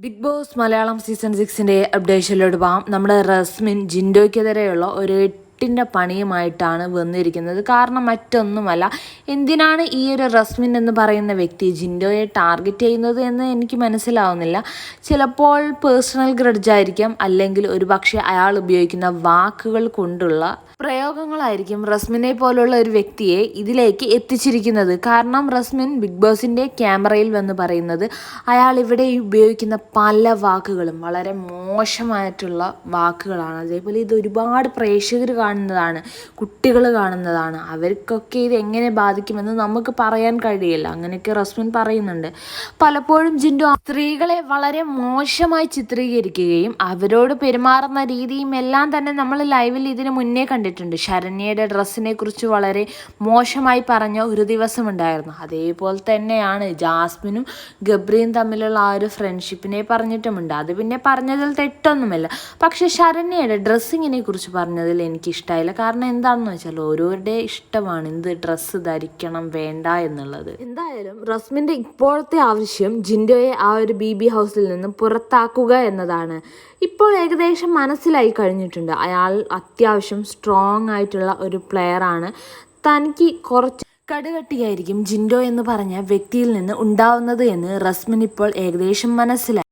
Big Boss Malayalam season സിക്സിന്റെ അപ്ഡേഷനിലോട്ട് പോകാം. നമ്മുടെ റസ്മിൻ ജിൻഡോയ്ക്കെതിരെയുള്ള ഒരു എട്ടിന്റെ പണിയുമായിട്ടാണ് വന്നിരിക്കുന്നത്. കാരണം മറ്റൊന്നുമല്ല എന്തിനാണ് ഈ ഒരു റസ്മിൻ എന്ന് പറയുന്ന വ്യക്തി ജിൻഡോയെ ടാർഗറ്റ് ചെയ്യുന്നത് എന്ന് എനിക്ക് മനസ്സിലാവുന്നില്ല. ചിലപ്പോൾ പേഴ്സണൽ ഗ്രഡ്ജായിരിക്കാം അല്ലെങ്കിൽ ഒരുപക്ഷെ അയാൾ ഉപയോഗിക്കുന്ന വാക്കുകൾ കൊണ്ടുള്ള പ്രയോഗങ്ങളായിരിക്കും റസ്മിനെ പോലുള്ള ഒരു വ്യക്തിയെ ഇതിലേക്ക് എത്തിച്ചിരിക്കുന്നത്. കാരണം റസ്മിൻ ബിഗ് ബോസിന്റെ ക്യാമറയിൽ വന്ന് പറയുന്നത് അയാൾ ഇവിടെ ഉപയോഗിക്കുന്ന പല വാക്കുകളും വളരെ മോശമായിട്ടുള്ള വാക്കുകളാണ്. അതേപോലെ ഇത് ഒരുപാട് പ്രേക്ഷകർ കാണുന്നതാണ് കുട്ടികൾ കാണുന്നതാണ്. അവർക്കൊക്കെ ഇത് എങ്ങനെ ബാധിക്കുമെന്ന് നമുക്ക് പറയാൻ കഴിയില്ല. അങ്ങനെയൊക്കെ റസ്മിൻ പറയുന്നുണ്ട്. പലപ്പോഴും ജിൻഡു സ്ത്രീകളെ വളരെ മോശമായി ചിത്രീകരിക്കുകയും അവരോട് പെരുമാറുന്ന രീതിയും എല്ലാം തന്നെ നമ്മൾ ലൈവിൽ ഇതിനു മുന്നേ കണ്ടിട്ടുണ്ട്. ശരണ്യയുടെ ഡ്രസ്സിനെ കുറിച്ച് വളരെ മോശമായി പറഞ്ഞ ഒരു ദിവസം ഉണ്ടായിരുന്നു അതേപോലെ തന്നെയാണ് ജാസ്മിനും ഗബ്രിയും തമ്മിലുള്ള ആ ഒരു ഫ്രണ്ട്ഷിപ്പിനെ പറഞ്ഞിട്ടുമുണ്ട്. അത് പിന്നെ പറഞ്ഞതിൽ തെറ്റൊന്നുമില്ല. പക്ഷെ ശരണ്യയുടെ ഡ്രസ്സിങ്ങിനെ കുറിച്ച് പറഞ്ഞതിൽ എനിക്ക് ഇഷ്ടമായില്ല കാരണം എന്താണെന്ന് വെച്ചാൽ ഓരോരുടെ ഇഷ്ടമാണ്. എന്ത് ഡ്രസ്സ് ധരിക്കണം വേണ്ട എന്നുള്ളത്. എന്തായാലും റസ്മിന്റെ ഇപ്പോഴത്തെ ആവശ്യം ജിൻഡോയെ ആ ഒരു ബി ബി ഹൗസിൽ നിന്നും പുറത്താക്കുക എന്നതാണ്. ഇപ്പോൾ ഏകദേശം മനസ്സിലായി കഴിഞ്ഞിട്ടുണ്ട്. അയാൾ അത്യാവശ്യം സ്ട്രോങ് ആയിട്ടുള്ള ഒരു പ്ലെയറാണ് തനിക്ക് കുറച്ച് കടുകട്ടിയായിരിക്കും ജിൻഡോ എന്ന് പറഞ്ഞ വ്യക്തിയിൽ നിന്ന് ഉണ്ടാവുന്നത് എന്ന് റസ്മിൻ ഇപ്പോൾ ഏകദേശം മനസ്സിലായി.